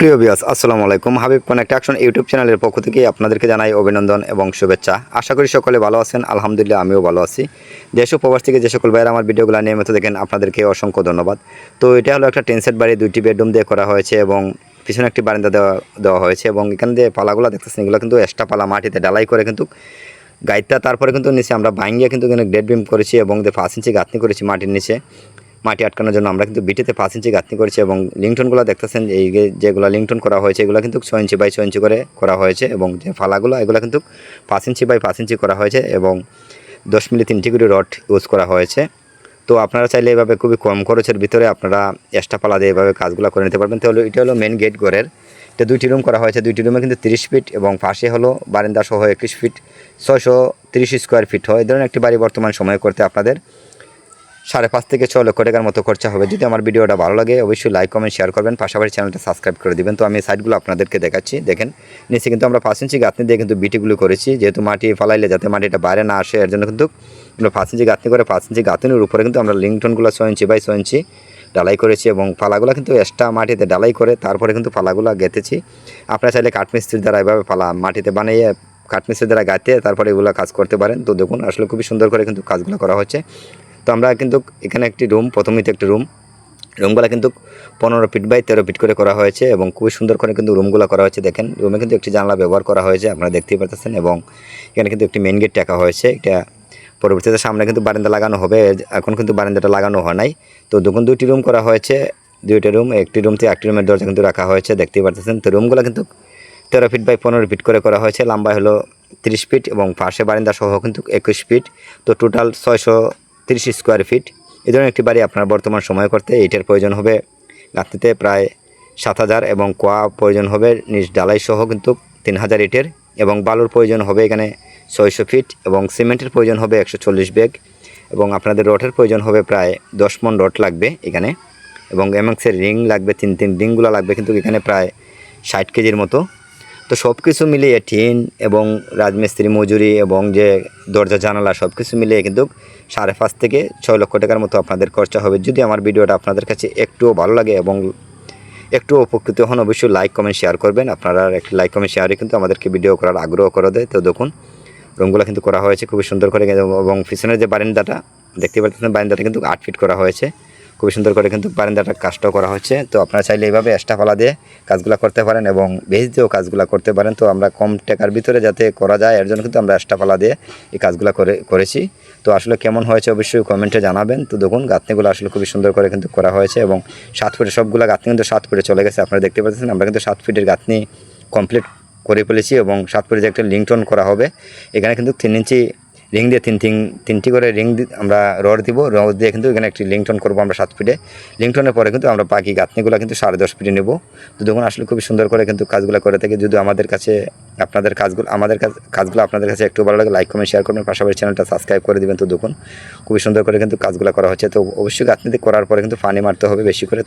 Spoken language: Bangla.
প্রিয় বিয়াস আসসালামু আলাইকুম। হাবিব কনেক্ট অ্যাকশন ইউটিউব চ্যানেলের পক্ষ থেকে আপনাদেরকে জানাই অভিনন্দন এবং শুভেচ্ছা। আশা করি সকলে ভালো আছেন, আলহামদুলিল্লাহ আমিও ভালো আছি। দেশ প্রবাস থেকে যে সকল ভাইয়েরা আমার ভিডিওগুলো নিয়মিত দেখেন, আপনাদেরকে অসংখ্য ধন্যবাদ। তো এটা হলো একটা টেনসেট বাড়ি, দুইটি বেডরুম দিয়ে করা হয়েছে এবং পিছনে একটি বারান্দা দেওয়া দেওয়া হয়েছে এবং এখান দিয়ে পালাগুলো দেখতেছেন, এগুলো কিন্তু এক্সট্রা পালা মাটিতে ডালাই করে কিন্তু গাইডটা তারপরে কিন্তু নিচে আমরা ভাঙ্গিয়ে কিন্তু ডেড বিম করেছি এবং পাঁচ ইঞ্চি গাঁথনি করেছি মাটির নিচে। মাটি আটকানোর জন্য আমরা কিন্তু বিটিতে পাঁচ ইঞ্চি গাঁথনি করেছি এবং লিংটনগুলো দেখতেছেন, এই যেগুলো লিংটন করা হয়েছে, এগুলো কিন্তু ছয় ইঞ্চি বাই ছয় ইঞ্চি করে করা হয়েছে এবং যে ফালাগুলো, এগুলো কিন্তু পাঁচ ইঞ্চি বাই পাঁচ ইঞ্চি করা হয়েছে এবং দশ মিলি তিনটি করে রড ইউজ করা হয়েছে। তো আপনারা চাইলে এভাবে খুবই কম খরচের ভিতরে আপনারা এক্সট্রা পালা দিয়ে এভাবে কাজগুলো করে নিতে পারবেন। তাহলে এটা হলো মেন গেট ঘরের। এটা দুইটি রুম করা হয়েছে। দুইটি রুমে কিন্তু তিরিশ ফিট এবং পাশে হলো বারান্দা সহ একুশ ফিট ছয়শো তিরিশ স্কোয়ার ফিট হয়। এই ধরনের একটি বাড়ি বর্তমান সময়ে করতে আপনাদের সাড়ে পাঁচ থেকে ছ লক্ষ টাকার মতো খরচা হবে। যদি আমার ভিডিওটা ভালো লাগে, অবশ্যই লাইক কমেন্ট শেয়ার করবেন। পাশাপাশি চ্যানেলটা সাবস্ক্রাইব করে দেবেন। তো আমি সাইটগুলো আপনাদেরকে দেখাচ্ছি। দেখেন, নিচে কিন্তু আমরা পাঁচ ইঞ্চি গাঁথনি দিয়ে কিন্তু বিটিগুলো করেছি। যেহেতু মাটি ফালাইলে যাতে মাটিটা বাইরে না আসে, এর জন্য কিন্তু পাঁচ ইঞ্চি গাঁথনি করে পাঁচ ইঞ্চি গাঁথনির উপরে কিন্তু আমরা লিংটনগুলো ছয় ইঞ্চি বাই ছয় ইঞ্চি ডালাই করেছি এবং পালাগুলো কিন্তু এক্সট্রা মাটিতে ডালাই করে তারপরে কিন্তু পালাগুলো গেঁথেছি। আপনারা চাইলে কাঠমিস্ত্রির দ্বারা এভাবে পালা মাটিতে বানিয়ে কাঠমিস্ত্রির দ্বারা গাঁথে তারপরে এগুলো কাজ করতে পারেন। তো দেখুন, আসলে খুবই সুন্দর করে কিন্তু কাজগুলো করা হচ্ছে। তো আমরা কিন্তু এখানে একটি রুম প্রথমেই তো একটি রুম রুমগুলো কিন্তু পনেরো ফিট বাই তেরো ফিট করে করা হয়েছে এবং খুবই সুন্দর করে কিন্তু রুমগুলো করা হয়েছে। দেখেন রুমে কিন্তু একটি জানলা ব্যবহার করা হয়েছে, আপনারা দেখতেই পাচ্ছেন এবং এখানে কিন্তু একটি মেন গেট টাকা হয়েছে। এটা পরবর্তীতে সামনে কিন্তু বারান্দা লাগানো হবে, এখন কিন্তু বারান্দাটা লাগানো হয় নাই। তো দেখুন, দুইটি রুম করা হয়েছে, দুইটা রুম একটি রুম থেকে একটি রুমের দরজা কিন্তু রাখা হয়েছে, দেখতেই পাচ্ছেন তো রুমগুলো কিন্তু তেরো ফিট বাই পনেরো ফিট করে করা হয়েছে লম্বা হলো তিরিশ ফিট এবং পাশে বারান্দা সহ কিন্তু একুশ ফিট তো টোটাল ছয়শো তিরিশ স্কোয়ার ফিট এই ধরনের একটি বাড়ি আপনার বর্তমান সময় করতে এইটার প্রয়োজন হবে গাঁথনিতে প্রায় সাত হাজার এবং কোয়া প্রয়োজন হবে নিজ ডালাই সহ কিন্তু তিন হাজার ইটের এবং বালুর প্রয়োজন হবে এখানে ছয়শো ফিট এবং সিমেন্টের প্রয়োজন হবে একশো চল্লিশ ব্যাগ এবং আপনাদের রডের প্রয়োজন হবে প্রায় দশ মন রড লাগবে এখানে এবং এমএক্সের রিং লাগবে তিন তিন রিংগুলো লাগবে কিন্তু এখানে প্রায় ষাট কেজির মতো তো সব কিছু মিলিয়ে টিন এবং রাজমিস্ত্রি মজুরি এবং যে দরজা, জানালা সব কিছু মিলিয়ে কিন্তু সাড়ে পাঁচ থেকে ছয় লক্ষ টাকার মতো আপনাদের খরচা হবে। যদি আমার ভিডিওটা আপনাদের কাছে একটুও ভালো লাগে এবং একটু উপকৃত হন, অবশ্যই লাইক কমেন্ট শেয়ার করবেন। আপনারা একটি লাইক কমেন্ট শেয়ারে কিন্তু আমাদেরকে ভিডিও করার আগ্রহ করে দেয়। তো দেখুন, রুমগুলো কিন্তু করা হয়েছে, খুবই সুন্দর করে এবং পিছনের যে বারান্দাটা, দেখতে পাচ্ছেন বারান্দাটা কিন্তু আট ফিট করা হয়েছে। খুবই সুন্দর করে কিন্তু বারান্দাটা কাজটাও করা হচ্ছে। তো আপনারা চাইলে এইভাবে এক্সট্রা পালা দিয়ে কাজগুলো করতে পারেন এবং বেশ দিয়েও কাজগুলো করতে পারেন। তো আমরা কম টাকার ভিতরে যাতে করা যায়, এর জন্য কিন্তু আমরা এক্সট্রা পালা দিয়ে এই কাজগুলো করে, করেছি। তো আসলে কেমন হয়েছে অবশ্যই কমেন্টে জানাবেন। তো দেখুন, গাঁথনিগুলো আসলে খুবই সুন্দর করে কিন্তু করা হয়েছে এবং সাত ফুটে সবগুলো গাঁথনি কিন্তু সাত ফুটে চলে গেছে। আপনারা দেখতে পাচ্ছেন, আমরা কিন্তু সাত ফিটের গাঁথনি কমপ্লিট করে ফেলেছি এবং সাত ফুটে যে একটা লিংটন করা হবে, এখানে কিন্তু তিন ইঞ্চি রিং দিয়ে তিন তিন তিনটি করে রিং আমরা রড দিব। রড দিয়ে কিন্তু এখানে একটি লিংটন করব আমরা সাত ফিটে লিংটনের পরে কিন্তু আমরা বাকি গাঁথনিগুলো কিন্তু সাড়ে দশ ফিটে নেব। তো দেখুন, আসলে খুবই সুন্দর করে কিন্তু কাজগুলো করে থাকি। যদি আমাদের কাছে, আপনাদের কাজগুলো, আমাদের কাজ, কাজগুলো আপনাদের কাছে একটু ভালো লাগে লাইক কমেন্ট শেয়ার করবেন পাশাপাশি চ্যানেলটা সাবস্ক্রাইব করে দেবেন। তো দেখুন, খুবই সুন্দর করে কিন্তু কাজগুলো করা হচ্ছে। তো অবশ্যই গাঁথনিতে করার পরে কিন্তু পানি মারতে হবে বেশি করে। তো